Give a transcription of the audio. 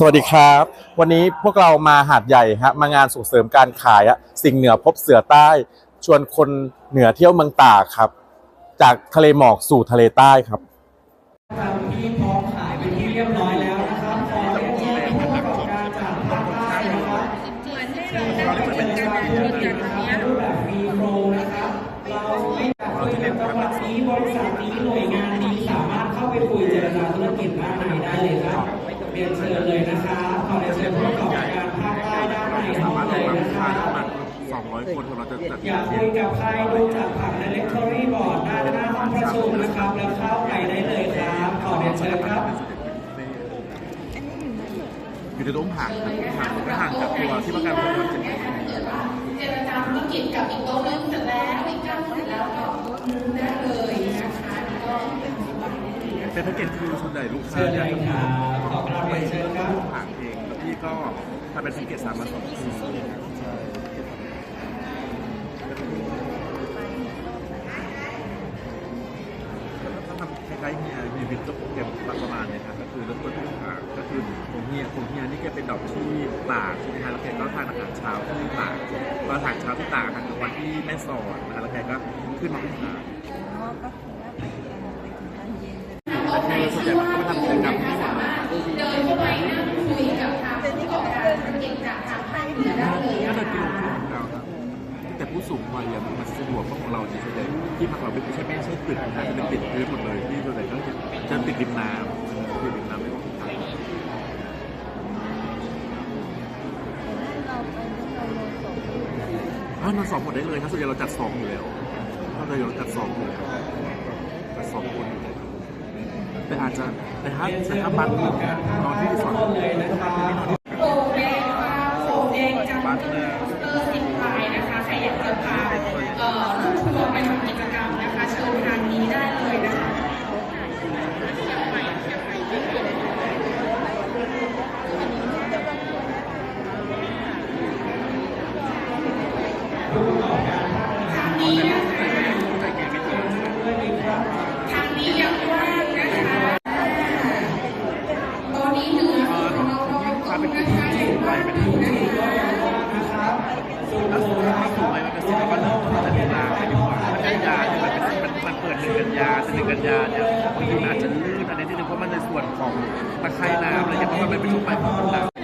สวัสดีครับ วันนี้พวกเรามาหาดใหญ่ฮะมางานส่งเสริมการขายอะสิ่งเหนือพบเสือใต้ ชวนคนเหนือเที่ยวเมืองตากครับ จากทะเลหมอกสู่ทะเลใต้ครับทำที่พร้อมขายเป็นที่เรียบร้อยแล้วนะครับขอเรียนเชิญผู้ประกอบการจากภาคใต้นะครับเชิญเข้าไปเจรจาธุรกิจนะครับรูปแบบฟรีโฟลนะครับเราไม่จัดคุยกับจังหวัดนี้บริษัทนี้หน่วยงานนี้สามารถเข้าไปคุยเจรจาธุรกิจด้านในได้เลยครับ รียนเชิญเลยนะครับขอเรียนเชิญผู้ประกอบการภาคใต้ด้านในห้องเลยนะครับสองร้อยคนเราจะจัดอยากคุยกับใครดูจากผัง directory board ด้านหน้าห้องประชุมนะครับ แล้วเข้าไปได้เลยครับขอเรียนเชิญครับ อยู่ในร่มห่างห่างก็ห่างจากตัวที่ประกันตัวเจ็ดเจรจาธุรกิจกับอีกโต๊ะนึงเสร็จแล้วอีกเจ้าเสร็จแล้วก็นึงได้เลยนะคะก็ แต่ถ้าเกณฑ์คือส่วนใหญ่ลูกค้าเชิญเนี่เลยครับ ขอบ ทำเป็นสังเกตสามมาสองทีถ้าทำคล้ายๆเฮียมีวิทย์ก็เก็บประมาณเนี่ยครับก็คือริ่มต้นที่ห่างก็คือของเฮียของเฮียนี่แกเป็นดอกที่ตากใช่ไหมฮะแล้วแกก็ทานอาหารเช้าที่ตากพออาหารเช้าที่ตากทานกลางวันที่แม่สอดนะแล้วแกก็ขึ้นมาที่หาดโต๊ะไหนชื่อว่าอยู่นะคะสามารถเดินเข้าไปนั่ง สูงวัยอะมันสะดวกเพราะของเราเนี่ยส่วนใหญ่ที่พักเราไม่ใช่ไม่ใช่ตึกนะจะเป็นติดพื้นหมดเลยที่ส่วนใหญ่ก็จะติดริมน้ำติดริมน้ำไม่ต้องพักอ่านอนสองหมดได้เลยครับส่วนใหญ่เราจัดสองอยู่แล้วเราเราจัดสองอยู่แล้วจัดสองคนอยู่แล้วแต่อาจจะแต่ถ้าแต่ถ้าบังนอนที่สอร์ทเลยนะครับ โอ่งแดงค่ะโอ่งแดงจัง บังเนี่ย เตอร์สิบพายนะคะใครอยากจะพาเอ่อลูกทัวร์ไปทำกิจกรรมนะคะเชิญทางนี้ได้เลยนะคะ ทางนี้นะคะทางนี้ยังว่างนะคะตอนนี้เหลือของน้องๆก่อนนะคะเห็นว่าอยู่นะคะแล้วสูงสูงไปมันจะสิบวันเริ่มตั้งแต่เดือนลาดีกว่ากันยาเนี่ยมันเป็นมันมันเปิดหนึ่งกันยาหนึ่งกันยาเนี่ยบางทีอาจจะลื่นอะไรนิดนึงเพราะมันในส่วนของตะไคร่น้ำอะไรอย่างเงี้ยมันเป็นช่วงปลายฝนแล้ว